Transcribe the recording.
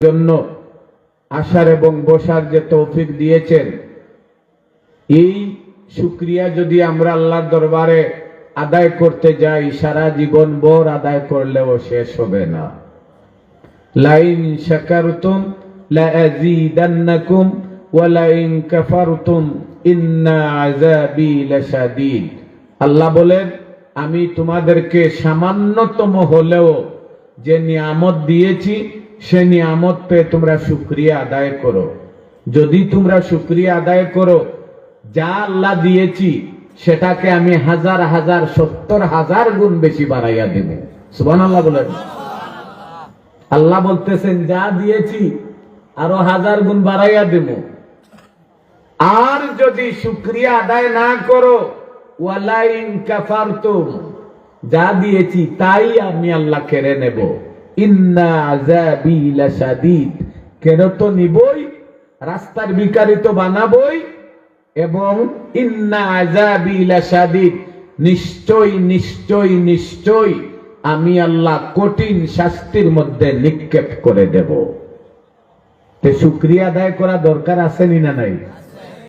জন্য আসার এবং বসার যে তৌফিক দিয়েছেন, এই শুক্রিয়া যদি আমরা আল্লাহর দরবারে আদায় করতে যাই, সারা জীবন ভোর আদায় করলেও শেষ হবে না। লাইন শাকারতুম আল্লাহ বলেন, আমি তোমাদেরকে সামান্যতম হলেও যে নিয়ামত দিয়েছি সে নিয়ামত পেয়ে তোমরা শুক্রিয়া আদায় করো। যদি তোমরা শুক্রিয়া আদায় করো, যা আল্লাহ দিয়েছি, সেটাকে আমি হাজার হাজার, সত্তর হাজার গুণ বেশি বাড়াইয়া দেব। সুবান আল্লাহ বলেন। আল্লাহ বলতেছেন, যা দিয়েছি, আরও হাজার গুণ বাড়াইয়া দেব। আর যদি শুক্রিয়া আদায় না করো, ওয়ালাইন কাফারতুম, যা দিয়েছি, তাই আমি আল্লাহ কেড়ে নেব। ইন্না আযাবি লাশাদীদ। কেন তো নিবই? রাস্তার ভিখারি তো বানাবই। এবং ইন্না আযাবি লাশাদীদ। নিশ্চয় নিশ্চয় নিশ্চয় আমি আল্লাহ কঠিন শাস্তির মধ্যে নিক্ষেপ করে দেব। তে শুক্রিয়া আদায় করা দরকার আছে নি না নাই?